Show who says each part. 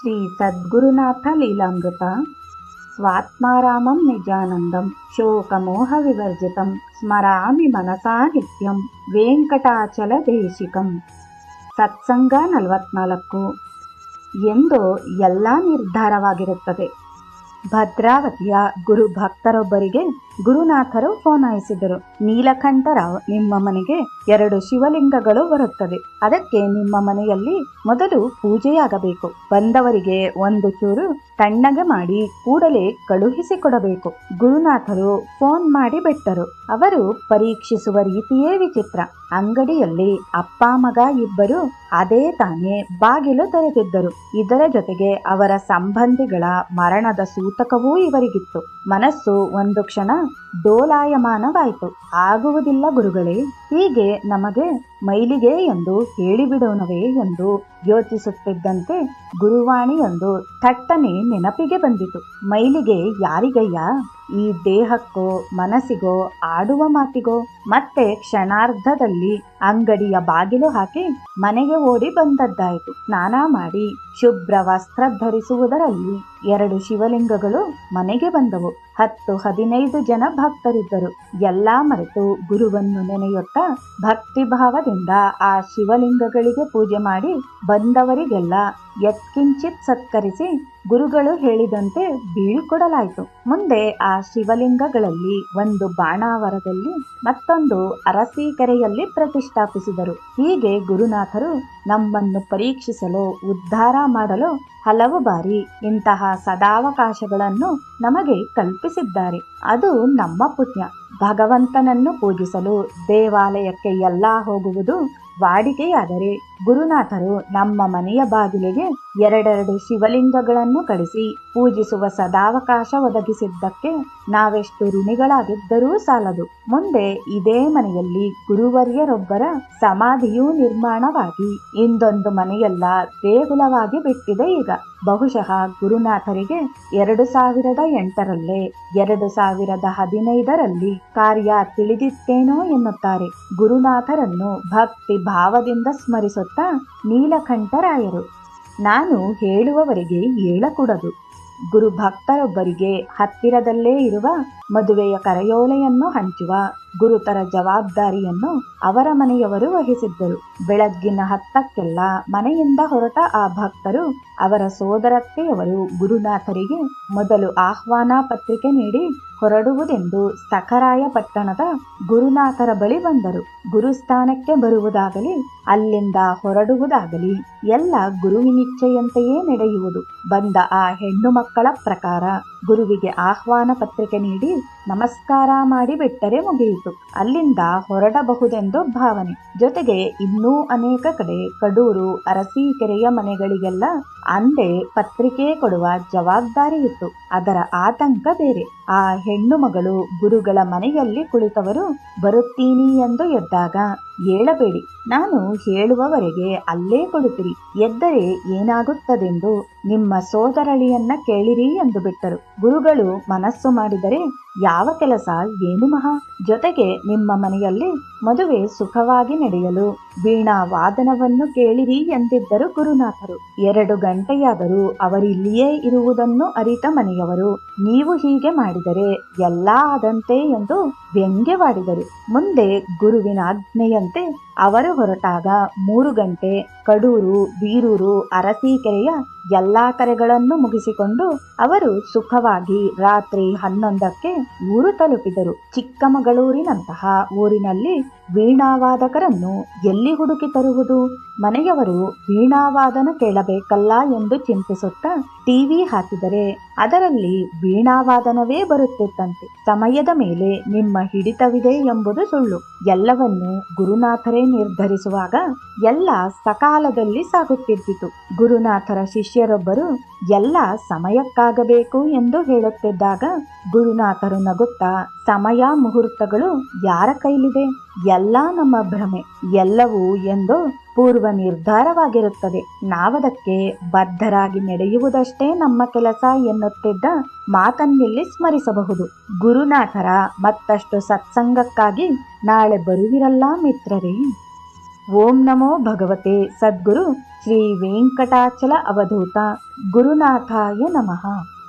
Speaker 1: ಶ್ರೀ ಸದ್ಗುರುನಾಥ ಲೀಲಾಮೃತ ಸ್ವಾತ್ಮಾರಾಮಂ ನಿಜಾನಂದಂ, ಶೋಕಮೋಹ ವಿವರ್ಜಿತಂ, ಸ್ಮರಾಮಿ ಮನಸಾ ನಿತ್ಯಂ, ವೆಂಕಟಾಚಲ ದೇಶಿಕಂ. ಸತ್ಸಂಗ ನಲವತ್ನಾಲ್ಕು. ಎಂದು ಎಲ್ಲ ನಿರ್ಧಾರವಾಗಿರುತ್ತದೆ. ಭದ್ರಾವತಿಯ ಗುರು ಭಕ್ತರೊಬ್ಬರಿಗೆ ಗುರುನಾಥರು ಫೋನಾಯಿಸಿದರು. ನೀಲಕಂಠರಾವ್ ನಿಮ್ಮ ಮನೆಗೆ ಎರಡು ಶಿವಲಿಂಗಗಳು ಬರುತ್ತವೆ. ಅದಕ್ಕೆ ನಿಮ್ಮ ಮನೆಯಲ್ಲಿ ಮೊದಲು ಪೂಜೆಯಾಗಬೇಕು. ಬಂದವರಿಗೆ ಒಂದು ಚೂರು ತಣ್ಣಗೆ ಮಾಡಿ ಕೂಡಲೇ ಕಳುಹಿಸಿಕೊಡಬೇಕು. ಗುರುನಾಥರು ಫೋನ್ ಮಾಡಿ ಬಿಟ್ಟರು. ಅವರು ಪರೀಕ್ಷಿಸುವ ರೀತಿಯೇ ವಿಚಿತ್ರ. ಅಂಗಡಿಯಲ್ಲಿ ಅಪ್ಪ, ಮಗ ಇಬ್ಬರು ಅದೇ ತಾನೇ ಬಾಗಿಲು ತೆರೆದಿದ್ದರು. ಇದರ ಜೊತೆಗೆ ಅವರ ಸಂಬಂಧಿಗಳ ಮರಣದ ಸೂತಕವೂ ಇವರಿಗಿತ್ತು. ಮನಸ್ಸು ಒಂದು ಕ್ಷಣ ಡೋಲಾಯಮಾನವಾಯಿತು. ಆಗುವುದಿಲ್ಲ ಗುರುಗಳೇ ಹೀಗೆ ನಮಗೆ ಮೈಲಿಗೆ ಎಂದು ಹೇಳಿಬಿಡೋಣವೇ ಎಂದು ಯೋಚಿಸುತ್ತಿದ್ದಂತೆ ಗುರುವಾಣಿಯೊಂದು ಥಟ್ಟನೆ ನೆನಪಿಗೆ ಬಂದಿತು. ಮೈಲಿಗೆ ಯಾರಿಗಯ್ಯ? ಈ ದೇಹಕ್ಕೋ, ಮನಸ್ಸಿಗೋ, ಆಡುವ ಮಾತಿಗೋ? ಮತ್ತೆ ಕ್ಷಣಾರ್ಧದಲ್ಲಿ ಅಂಗಡಿಯ ಬಾಗಿಲು ಹಾಕಿ ಮನೆಗೆ ಓಡಿ ಬಂದದ್ದಾಯಿತು. ಸ್ನಾನ ಮಾಡಿ ಶುಭ್ರ ವಸ್ತ್ರ ಧರಿಸುವುದರಲ್ಲಿ ಎರಡು ಶಿವಲಿಂಗಗಳು ಮನೆಗೆ ಬಂದವು. ಹತ್ತು ಹದಿನೈದು ಜನ ಭಕ್ತರಿದ್ದರು. ಎಲ್ಲಾ ಮರೆತು ಗುರುವನ್ನು ನೆನೆಯುತ್ತಾ ಭಕ್ತಿ ಭಾವದಿಂದ ಆ ಶಿವಲಿಂಗಗಳಿಗೆ ಪೂಜೆ ಮಾಡಿ ಬಂದವರಿಗೆಲ್ಲ ಯತ್ಕಿಂಚಿತ್ ಸತ್ಕರಿಸಿ ಗುರುಗಳು ಹೇಳಿದಂತೆ ಬೀಳ್ಕೊಡಲಾಯಿತು ಮುಂದೆ ಆ ಶಿವಲಿಂಗಗಳಲ್ಲಿ ಒಂದು ಬಾಣಾವರದಲ್ಲಿ ಮತ್ತೊಂದು ಅರಸೀಕೆರೆಯಲ್ಲಿ ಪ್ರತಿಷ್ಠಾಪಿಸಿದರು. ಹೀಗೆ ಗುರುನಾಥರು ನಮ್ಮನ್ನು ಪರೀಕ್ಷಿಸಲು, ಉದ್ಧಾರ ಮಾಡಲು ಹಲವು ಬಾರಿ ಇಂತಹ ಸದಾವಕಾಶಗಳನ್ನು ನಮಗೆ ಕಲ್ಪಿಸಿದ್ದಾರೆ. ಅದು ನಮ್ಮ ಪುಣ್ಯ. ಭಗವಂತನನ್ನು ಪೂಜಿಸಲು ದೇವಾಲಯಕ್ಕೆ ಎಲ್ಲ ಹೋಗುವುದು ವಾಡಿಕೆಯಾದರೆ ಗುರುನಾಥರು ನಮ್ಮ ಮನೆಯ ಬಾಗಿಲಿಗೆ ಎರಡೆರಡು ಶಿವಲಿಂಗಗಳನ್ನು ಕಳಿಸಿ, ಪೂಜಿಸುವ ಸದಾವಕಾಶ ಒದಗಿಸಿದ್ದಕ್ಕೆ ನಾವೆಷ್ಟು ಋಣಿಗಳಾಗಿದ್ದರೂ ಸಾಲದು. ಮುಂದೆ ಇದೇ ಮನೆಯಲ್ಲಿ ಗುರುವರ್ಯರೊಬ್ಬರ ಸಮಾಧಿಯೂ ನಿರ್ಮಾಣವಾಗಿ, ಇಂದೊಂದು ಮನೆಯೆಲ್ಲ ದೇಗುಲವಾಗಿ ಬಿಟ್ಟಿದೆ ಈಗ. ಬಹುಶಃ ಗುರುನಾಥರಿಗೆ ಎರಡು ಸಾವಿರದ ಎಂಟರಲ್ಲೇ, ಎರಡು ಸಾವಿರದ ಹದಿನೈದರಲ್ಲಿ ಕಾರ್ಯ ತಿಳಿದಿತ್ತೇನೋ ಎನ್ನುತ್ತಾರೆ. ಗುರುನಾಥರನ್ನು ಭಕ್ತಿ ಭಾವದಿಂದ ಸ್ಮರಿಸುತ್ತಾ ನೀಲಕಂಠರಾಯರು ನಾನು ಹೇಳುವವರಿಗೆ ಹೇಳಕೂಡದು. ಗುರು ಭಕ್ತರೊಬ್ಬರಿಗೆ ಹತ್ತಿರದಲ್ಲೇ ಇರುವ ಮದುವೆಯ ಕರೆಯೋಲೆಯನ್ನು ಹಂಚುವ. ಗುರುತರ ಜವಾಬ್ದಾರಿಯನ್ನು ಅವರ ಮನೆಯವರು ವಹಿಸಿದ್ದರು. ಬೆಳಗ್ಗಿನ ಹತ್ತಕ್ಕೆಲ್ಲ ಮನೆಯಿಂದ ಹೊರಟ ಆ ಭಕ್ತರು ಅವರ ಸೋದರತ್ತೆಯವರು ಗುರುನಾಥರಿಗೆ ಮೊದಲು ಆಹ್ವಾನ ಪತ್ರಿಕೆ ನೀಡಿ ಹೊರಡುವುದೆಂದು ಸಖರಾಯ ಪಟ್ಟಣದ ಗುರುನಾಥರ ಬಳಿ ಬಂದರು. ಗುರುಸ್ಥಾನಕ್ಕೆ ಬರುವುದಾಗಲಿ, ಅಲ್ಲಿಂದ ಹೊರಡುವುದಾಗಲಿ ಎಲ್ಲ ಗುರುವಿನಿಚ್ಛೆಯಂತೆಯೇ ನಡೆಯುವುದು. ಬಂದ ಆ ಹೆಣ್ಣು ಮಕ್ಕಳ ಪ್ರಕಾರ ಗುರುವಿಗೆ ಆಹ್ವಾನ ಪತ್ರಿಕೆ ನೀಡಿ ನಮಸ್ಕಾರ ಮಾಡಿ ಬಿಟ್ಟರೆ ಮುಗಿಯಿತು. ಅಲ್ಲಿಂದ ಹೊರಡಬಹುದೆಂದು ಭಾವನೆ. ಜೊತೆಗೆ ಇನ್ನೂ ಅನೇಕ ಕಡೆ ಕಡೂರು, ಅರಸೀಕೆರೆಯ ಮನೆಗಳಿಗೆಲ್ಲ ಅಂದೇ ಪತ್ರಿಕೆ ಕೊಡುವ ಜವಾಬ್ದಾರಿ ಇತ್ತು. ಅದರ ಆತಂಕ ಬೇರೆ. ಆ ಹೆಣ್ಣು ಮಗಳು ಗುರುಗಳ ಮನೆಯಲ್ಲಿ ಕುಳಿತವರು, ಬರುತ್ತೀನಿ ಎಂದು ಎದ್ದಾಗ ಏಳಬೇಡಿ ನಾನು ಹೇಳುವವರೆಗೆ ಅಲ್ಲೇ ಕೊಡುತ್ತಿರಿ. ಎದ್ದರೆ ಏನಾಗುತ್ತದೆಂದು ನಿಮ್ಮ ಸೋದರಳಿಯನ್ನ ಕೇಳಿರಿ ಎಂದು ಬಿಟ್ಟರು. ಗುರುಗಳು ಮನಸ್ಸು ಮಾಡಿದರೆ ಯಾವ ಕೆಲಸ ಏನು ಮಹಾ? ಜೊತೆಗೆ ನಿಮ್ಮ ಮನೆಯಲ್ಲಿ ಮದುವೆ ಸುಖವಾಗಿ ನಡೆಯಲು ವೀಣಾ ವಾದನವನ್ನು ಕೇಳಿರಿ ಎಂದಿದ್ದರು ಗುರುನಾಥರು. ಎರಡು ಗಂಟೆಯಾದರೂ ಅವರಿಲ್ಲಿಯೇ ಇರುವುದನ್ನು ಅರಿತ ಮನೆಯವರು, ನೀವು ಹೀಗೆ ಮಾಡಿದರೆ ಎಲ್ಲ ಆದಂತೆ ಎಂದು ವ್ಯಂಗ್ಯವಾಡಿದರು. ಮುಂದೆ ಗುರುವಿನ ಆಜ್ಞೆಯಂತೆ ಅವರು ಹೊರಟಾಗ ಮೂರು ಗಂಟೆ ಕಡೂರು, ಬೀರೂರು, ಅರಸೀಕೆರೆಯ ಎಲ್ಲಾ ಕರೆಗಳನ್ನು ಮುಗಿಸಿಕೊಂಡು ಅವರು ಸುಖವಾಗಿ ರಾತ್ರಿ ಹನ್ನೊಂದಕ್ಕೆ ಊರು ತಲುಪಿದರು. ಚಿಕ್ಕಮಗಳೂರಿನಂತಹ ಊರಿನಲ್ಲಿ ವೀಣಾವಾದಕರನ್ನು ಎಲ್ಲಿ ಹುಡುಕಿ ತರುವುದು? ಮನೆಯವರು ವೀಣಾವಾದನ ಕೇಳಬೇಕಲ್ಲ ಎಂದು ಚಿಂತಿಸುತ್ತಾ ಟಿವಿ ಹಾಕಿದರೆ ಅದರಲ್ಲಿ ವೀಣಾವಾದನವೇ ಬರುತ್ತಿತ್ತಂತೆ. ಸಮಯದ ಮೇಲೆ ನಿಮ್ಮ ಹಿಡಿತವಿದೆ ಎಂಬುದು ಸುಳ್ಳು. ಎಲ್ಲವನ್ನೂ ಗುರುನಾಥರೇ ನಿರ್ಧರಿಸುವಾಗ ಎಲ್ಲ ಸಕಾಲದಲ್ಲಿ ಸಾಗುತ್ತಿದ್ದಿತು. ಗುರುನಾಥರ ಶಿಷ್ಯರೊಬ್ಬರು ಎಲ್ಲ ಸಮಯಕ್ಕಾಗಬೇಕು ಎಂದು ಹೇಳುತ್ತಿದ್ದಾಗ ಗುರುನಾಥರು ನಗುತ್ತಾ ಸಮಯ ಮುಹೂರ್ತಗಳು ಯಾರ ಕೈಲಿದೆ? ಎಲ್ಲ ನಮ್ಮ ಭ್ರಮೆ ಎಲ್ಲವೂ ಎಂದು ಪೂರ್ವ ನಿರ್ಧಾರವಾಗಿರುತ್ತದೆ ನಾವದಕ್ಕೆ ಬದ್ಧರಾಗಿ ನಡೆಯುವುದಷ್ಟೇ ನಮ್ಮ ಕೆಲಸ ಎನ್ನುತ್ತಿದ್ದ ಮಾತನ್ನಿಲ್ಲಿ ಸ್ಮರಿಸಬಹುದು. ಗುರುನಾಥರ ಮತ್ತಷ್ಟು ಸತ್ಸಂಗಕ್ಕಾಗಿ ನಾಳೆ ಬರುವಿರಲ್ಲ ಮಿತ್ರರೇ. ಓಂ ನಮೋ ಭಗವತೆ ಸದ್ಗುರು ಶ್ರೀ ವೆಂಕಟಾಚಲ ಅವಧೂತ. ಗುರುನಾಥಾಯ ನಮಃ.